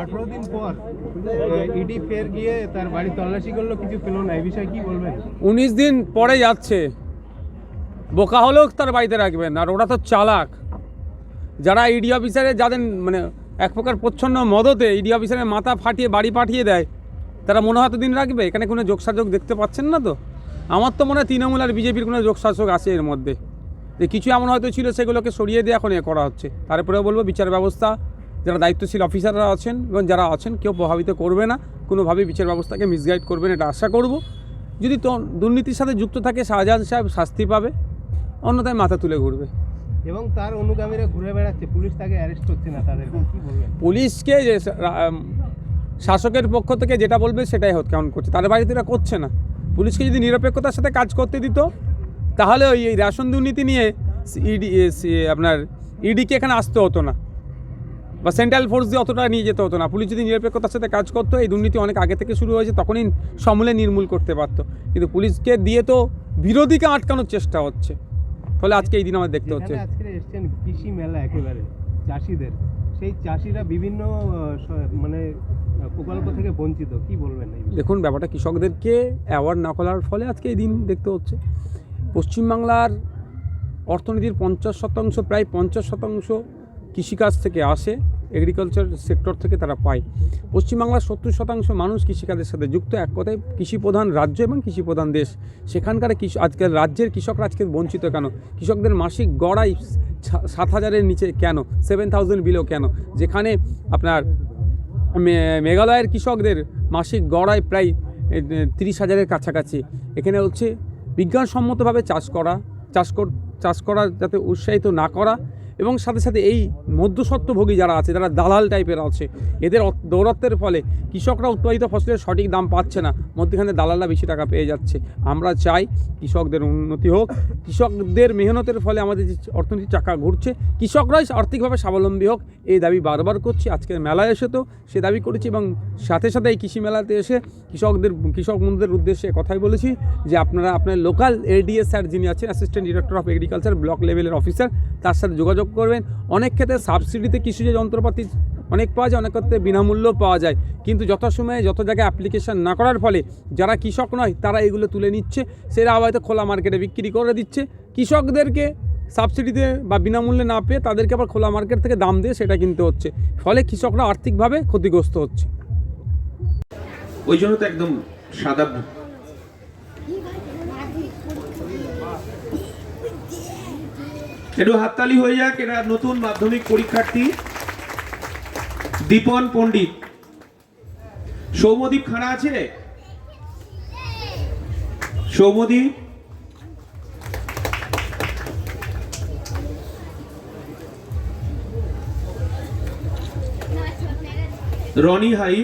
আঠারো দিন পর ইডি ফের গিয়ে তার বাড়ি তল্লাশি করল, কিছু না এই বিষয়ে কি বলবেন? উনিশ দিন পরে যাচ্ছে। বোকা হলেও তার বাড়িতে রাখবেন, আর ওরা তো চালাক। যারা ইডি অফিসারে যাদের মানে এক প্রকার প্রচ্ছন্ন মদতে ইডি অফিসারের মাথা ফাটিয়ে, বাড়ি পাঠিয়ে দেয়, তারা মনে হয় দিন রাখবে? এখানে কোনো যোগসাযোগ দেখতে পাচ্ছেন না তো? আমার তো মনে হয় তৃণমূল আর বিজেপির কোনো যোগসাযোগ আছে এর মধ্যে। যে কিছু এমন হয়তো ছিল, সেগুলোকে সরিয়ে দিয়ে এখন এ করা হচ্ছে। তারপরেও বলব, বিচার ব্যবস্থা যারা দায়িত্বশীল অফিসাররা আছেন এবং যারা আছেন কেউ প্রভাবিত করবে না। কোনোভাবেই বিচার ব্যবস্থাকে মিসগাইড করবেন এটা আশা করব। যদি তো দুর্নীতির সাথে যুক্ত থাকে শাহজাহান সাহেব শাস্তি পাবে। অন্যথায় মাথা তুলে ঘুরবে। এবং তার অনুগামীরা ঘুরে বেড়াচ্ছে পুলিশ তাকে অ্যারেস্ট করছে না তাদের পুলিশকে যে শাসকের পক্ষ থেকে যেটা বলবে সেটাই হত কেমন করছে। তাদের বাড়িতে এরা করছে না। পুলিশকে যদি নিরপেক্ষতার সাথে কাজ করতে দিত তাহলে ওই এই রেশন দুর্নীতি নিয়ে ইডি আপনার ইডিকে এখানে আসতে হতো না। বা সেন্ট্রাল ফোর্স দিয়ে অতটা নিয়ে যেতে হতো না। পুলিশ যদি নিরপেক্ষতার সাথে কাজ করতো এই দুর্নীতি অনেক আগে থেকে শুরু হয়েছে তখনই সমূলে নির্মূল করতে পারতো। কিন্তু পুলিশকে দিয়ে তো বিরোধীকে আটকানোর চেষ্টা হচ্ছে। ফলে আজকে এই দিন আমাদের দেখতে হচ্ছে। আজকে এসছেন কৃষি মেলা একেবারে চাষিদের। সেই চাষিরা বিভিন্ন মানে প্রকল্প থেকে বঞ্চিত কি বলবেন দেখুন ব্যাপারটা কৃষকদেরকে অ্যাওয়ার্ড না করার ফলে আজকে এই দিন দেখতে হচ্ছে। পশ্চিমবাংলার অর্থনীতির পঞ্চাশ শতাংশ প্রায় পঞ্চাশ শতাংশ কৃষিকাজ থেকে আসে। এগ্রিকালচার সেক্টর থেকে তারা পায়। পশ্চিমবাংলার সত্তর শতাংশ মানুষ কৃষিকাজের সাথে যুক্ত। এক কথায় কৃষি প্রধান রাজ্য এবং কৃষি প্রধান দেশ। সেখানকার কৃষি আজকের রাজ্যের কৃষকরা আজকে বঞ্চিত কেন? কৃষকদের মাসিক গড়াই সাত হাজারের নিচে কেন? সেভেন থাউজেন্ড বিলো কেন? যেখানে আপনার মেঘালয়ের কৃষকদের মাসিক গড়ায় প্রায় তিরিশ হাজারের কাছাকাছি। এখানে হচ্ছে, বিজ্ঞানসম্মতভাবে চাষ করা, চাষ কর, চাষ করা যাতে উৎসাহিত না করা এবং সাথে সাথে এই মধ্যস্বত্বভোগী যারা আছে যারা দালাল টাইপের আছে, এদের দৌরত্বের ফলে কৃষকরা উৎপাদিত ফসলের সঠিক দাম পাচ্ছে না। মধ্যখানে দালালরা বেশি টাকা পেয়ে যাচ্ছে। আমরা চাই কৃষকদের উন্নতি হোক। কৃষকদের মেহনতের ফলে আমাদের যে অর্থনীতির চাকা ঘুরছে, কৃষকরাই আর্থিকভাবে স্বাবলম্বী হোক। এই দাবি বারবার করছি। আজকের মেলায় এসে তো সে দাবি করেছি এবং সাথে সাথে এই কৃষি মেলাতে এসে কৃষকদের, কৃষক বন্ধুদের উদ্দেশ্যে কথাই বলেছি যে আপনারা, আপনার লোকাল এডিএস স্যার যিনি আছেন assistant director of agriculture block লেভেলের অফিসার তার সাথে যোগাযোগ করবেন। অনেক ক্ষেত্রে সাবসিডিতে কৃষিজ যন্ত্রপাতি অনেক পাওয়া যায়, অনেক ক্ষেত্রে বিনামূল্যও পাওয়া যায়। কিন্তু যত সময়ে যত জায়গায় অ্যাপ্লিকেশান না করার ফলে যারা কৃষক নয়, তারা এগুলো তুলে নিচ্ছে। সেরা হয়তো খোলা মার্কেটে বিক্রি করে দিচ্ছে। কৃষকদেরকে সাবসিডিতে বা বিনামূল্যে না পেয়ে তাদেরকে আবার খোলা মার্কেট থেকে দাম দিয়ে সেটা কিনতে হচ্ছে। ফলে কৃষকরা আর্থিকভাবে ক্ষতিগ্রস্ত হচ্ছে। ওই জন্য তো একদম সাদা একটু হাততালি হয়ে যাক, এরা নতুন মাধ্যমিক পরীক্ষার্থী। দীপন পণ্ডিত। সৌমদীপ খাড়া আছে? সৌমদীপ রনি হাই।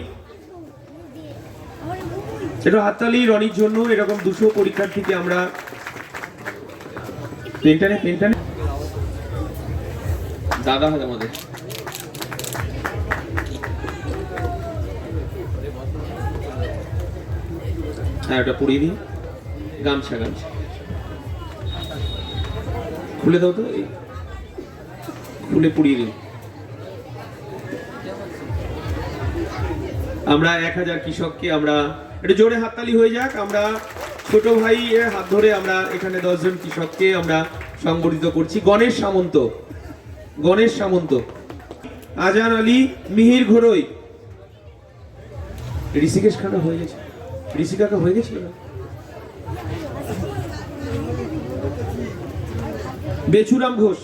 একটু হাততালি রনির জন্য, এরকম দুশো পরীক্ষার্থীকে আমরা পেন্টানে পেন্টানে দাদা হয় আমাদের হ্যাঁ ওটা দিই। গামছা গামছা। খুলে দাও তো, এই। খুলে পুড়িয়ে দিন আমরা এক হাজার কৃষককে আমরা একটু জোরে হাততালি হয়ে যাক। আমরা ছোট ভাই হাত ধরে আমরা এখানে দশজন কৃষককে আমরা সংগঠিত করছি। গণেশ সামন্ত গণেশ সামন্ত, আজান আলী, মিহির ঘোরই। ঋষিকেশ খানা হয়ে গেছে। ঋষিকাকা হয়ে গেছিল? বেচুরাম ঘোষ।